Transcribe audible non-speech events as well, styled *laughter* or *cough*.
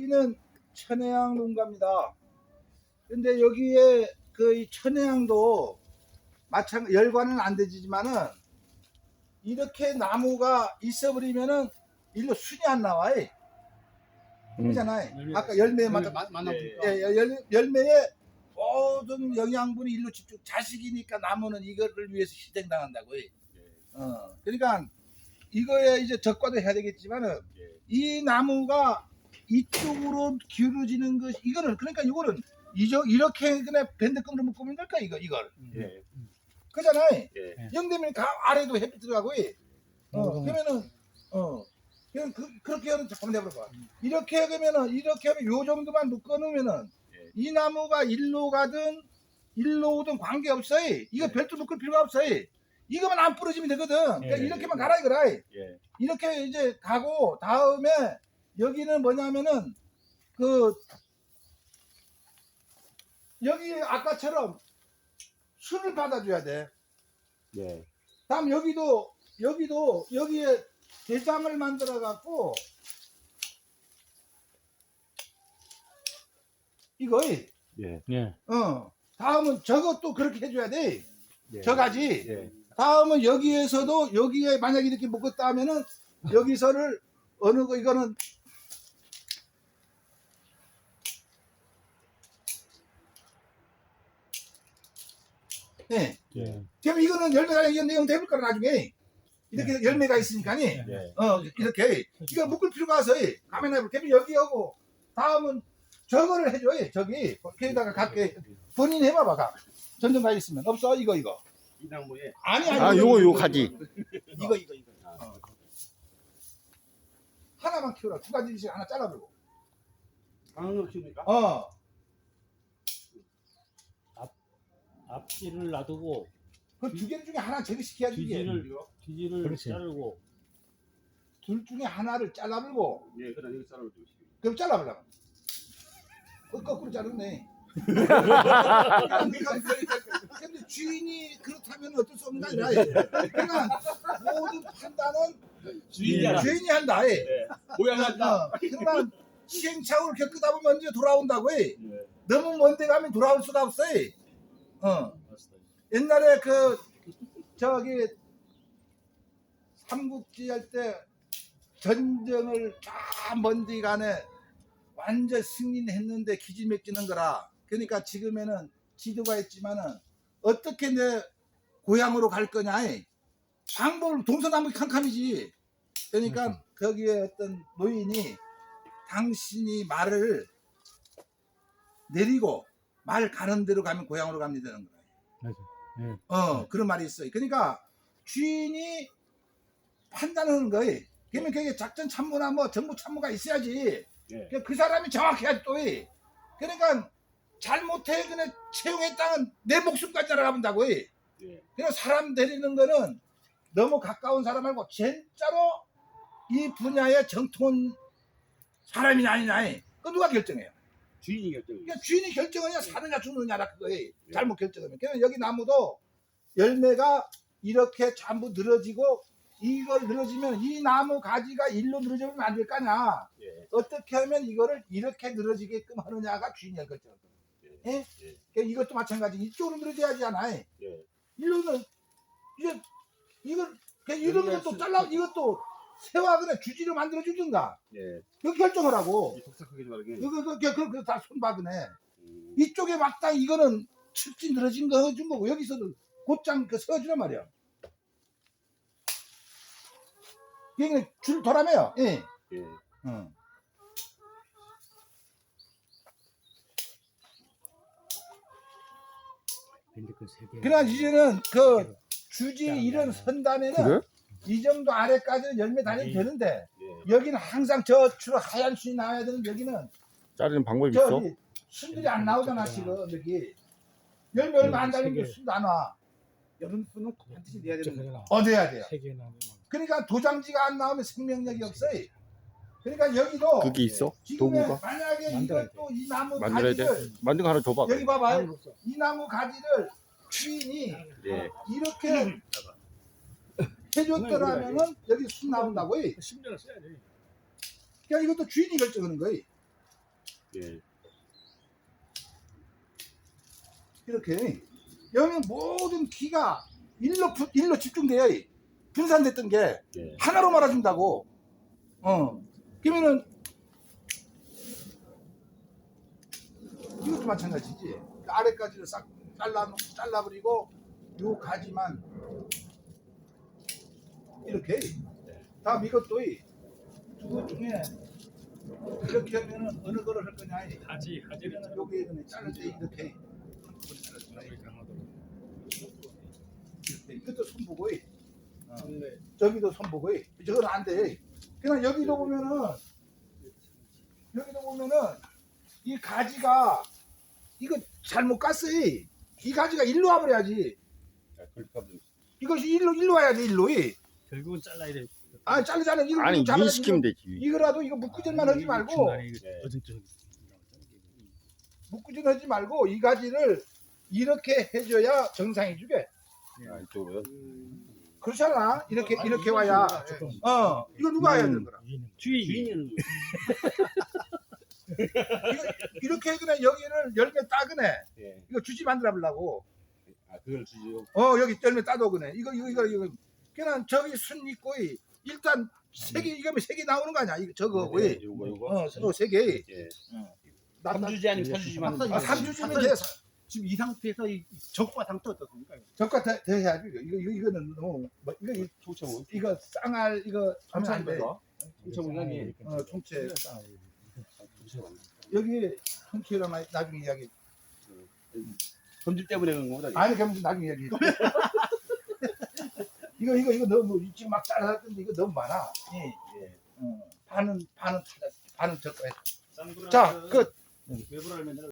여기는 천혜향 농가입니다. 근데 여기에 그이 천혜향도 마찬가지 열과는 안 되지만은 이렇게 나무가 있어버리면은 일로 순이 안 나와. 요. 열매가 아까 열매 열매 맞아. 마- 만나 예, 보니까 예, 열, 열매에 모든 영양분이 일로 집중. 자식이니까 나무는 이거를 위해서 희생당한다고. 요 어, 그러니까 이거에 이제 적과도 해야 되겠지만은 예. 이 나무가 이쪽으로 기울어지는 것 이거는 그러니까 이거는 이저 이렇게 그냥 밴드 끈으로 묶으면 될까 이거 이걸 예. 그잖아요. 예. 영되면 가 아래도 햇빛 들어가고 어 음. 그러면은 어 그냥 그, 그렇게 하면 잠깐만 해봐봐 이렇게 그러면은 이렇게 하면 요 정도만 묶어 놓으면은 예. 이 나무가 일로 가든 일로 오든 관계 없어요. 이거 예. 별도 묶을 필요가 없어요. 이거만 안 부러지면 되거든. 그러니까 예, 이렇게만 예. 가라 이거라. 예. 이렇게 이제 가고 다음에 여기는 뭐냐면은 그 여기 아까처럼 순을 받아줘야 돼. 예. 다음 여기도 여기도 여기에 대장을 만들어 갖고 이거 예. 예. 어 다음은 저것도 그렇게 해줘야 돼. 예. 저가지. 예. 다음은 여기에서도 여기에 만약 이렇게 묶었다 하면은 여기서를 어느 거 이거는 네. 예. 그럼 이거는 열매가 이건 내용 해볼 거라 나중에? 이렇게 열매가 있으니까니. 예. 어 이렇게. 이거 묶을 필요가 없어. 가면 해볼 그럼 여기 하고 다음은 저거를 해줘 저기 거기다가 갖게 본인 해봐봐 가. 전전 가 있으면. 없어? 이거 이거. 이 나무에. 아니 아니 아, 요거, 이거, 요 이거, 가지. 이거 이거 이거. 어. 하나만 키워라. 두 가지씩 하나 잘라버리고 강을 키웁니까? 어 앞뒤를 놔두고 그두개 중에 하나 제거시켜야지 이게 뒤지를 뒤지를 그렇지. 자르고 둘 중에 하나를 잘라버리고 예. 그다음 여기 사람을 좀 그럼 잘라버려 그 거꾸로 자르네 근데 주인이 그렇다면 어쩔 수 없는 게 아니라 그러니까 모든 판단은 주인이 알아. 주인이 한다 예. 예. 고양한다. 어, 그러나 시행착오를 겪다 보면 언제 돌아온다고 해. 예. 너무 먼데 가면 돌아올 수가 없어. 어. 옛날에 그 저기 삼국지 할 때 전쟁을 다 먼데 간에 완전 승리했는데 기지맥지는 거라. 그러니까 지금에는 지도가 있지만은 어떻게 내 고향으로 갈 거냐. 방법을 동서남북 캄캄이지. 그러니까 거기에 어떤 노인이 당신이 말을 내리고 말 가는 대로 가면 고향으로 가면 되는 거야. 맞아. 예. 어, 그런 말이 있어요. 그러니까 주인이 판단하는 거예요. 그러면 그게 작전 참모나 뭐 정부 참모가 있어야지. 예. 그- 그 사람이 정확해야지 또. 해. 그러니까 잘못해 그냥 채용했다는 내 목숨까지 날아가본다고 해. 예. 그래서 사람 데리는 거는 너무 가까운 사람 말고 진짜로 이 분야의 정통한 사람이냐 아니냐. 그 누가 결정해요? 주인이 결정. 그러니까 주인이 결정하냐 사느냐 죽느냐라 그거에 잘못 결정하면 그러면 여기 나무도 열매가 이렇게 전부 늘어지고 이걸 늘어지면 이 나무 가지가 일로 늘어지면 안 될 거냐 예. 어떻게 하면 이거를 이렇게 늘어지게끔 하느냐가 주인이 결정할 거예요 예? 예. 그러니까 이것도 마찬가지 이쪽으로 늘어져야지 않아 예. 일로는 이제 이걸 그냥 이런 것도 수- 잘라 이것도 그냥 주지로 만들어 주든가 예. 그 하게. 그거 그거 그거 다 손 박으네 음. 이쪽에 막당 이거는 칠진 늘어진 거 해준 거고 여기서도 곧장 그 세워주란 말이야. 이게 그냥 줄 돌아매요. 예. 예. 어. 밴드끈 세 개. 그러나 이제는 그 주지 이런 선단에는 그래? 이 정도 아래까지는 열매 달려도 네. 되는데 예. 여기는 항상 저 주로 하얀 순이 나와야 되는 여기는 자르는 방법이 있어? 저기 순들이 안 나오잖아 지금 여기 열매 얼마 안 달린 게. 순도 안 와. 여름 수는 반드시 내야 되는 거예요. 어 돼야 돼요. 세 개나 그러니까 도장지가 안 나오면 생명력이 없어요. 그러니까 여기도 그게 있어? 지금에 도구가? 만약에 만들어야 이것도 이 나무 만들어야 돼? 가지를 만든 거 하나 줘봐. 여기 봐봐요. 이 나무 가지를 주인이 예. 이렇게 해줬더라면은 여기 순 나온다고. 요 10년을 써야 돼. 그러니까 이것도 주인이 결정하는 거예요. 예. 이렇게 여기 모든 기가 일로 부- 일로 집중돼요. 분산됐던 게 예. 하나로 말아준다고. 어. 그러면은 이것도 마찬가지지. 그 아래까지를 싹 잘라 잘라버리고 요 가지만 이렇게. 다음 이것도 이 두거 중에 이렇게 하면은 어느 거를 할 거냐? 이. 하지 여기에 그냥 자를 때 이렇게 한꺼번에. 이. 이렇게. 이것도 손보고 이. 어. 저기도 손보고 이. 저건 안 돼. 그냥 여기도 보면은 여기도 보면은 이 가지가 이거 잘못 깠어. 이. 이 가지가 일로 와버려야지. 하면 이것이 일로 일로 와야지 일로. 이. 결국은 잘라야 돼. 아 자르자는 이거 아니 잡아야지. 민시키면 되지. 이거라도 이거 묶으질만 하지 말고 중간에 이거 네. 어정쩡 묶으질 하지 말고 이 가지를 이렇게 해줘야 정상이 주게. 아, 이쪽으로요? 그렇잖아. 이렇게 이렇게 와야. 어 이거 누가 해야 되는 거야? 주인이 이거 이렇게 그냥 여기를 열매 따그네. 예. 이거 주지 만들어 보려고. 아, 그걸 주지요. 어 여기 열매 따도 그네. 이거 이거 이거 이거. 그냥 저기 순 있고 이. 일단 세개 이거면 세개 나오는 거 아니야? 이거 저거고. 예, 이. 요거 요거. 어 서로 세 개. 예. 삼주지 아니면 삼주지만 아 삼주지면 돼. 지금 이 상태에서 이 적과 상태 어떻습니까? 저가 더, 더 해야지. 이거 이거 이거는 너무 뭐, 이거 이거, 총청은? 이거 쌍알 이거 하면 안 돼. 아니. 어 총체. 총청은. 여기 통째로 나중에 이야기. 손질 때문에 그런 거보다. 아니 그럼 나중에 이야기. *laughs* 이거 이거 이거 너무 지금 막 잘랐던데 이거 너무 많아. 예. 어, 반은 반은 반은 적고. 쌍구라 자 끝. 외부를 하면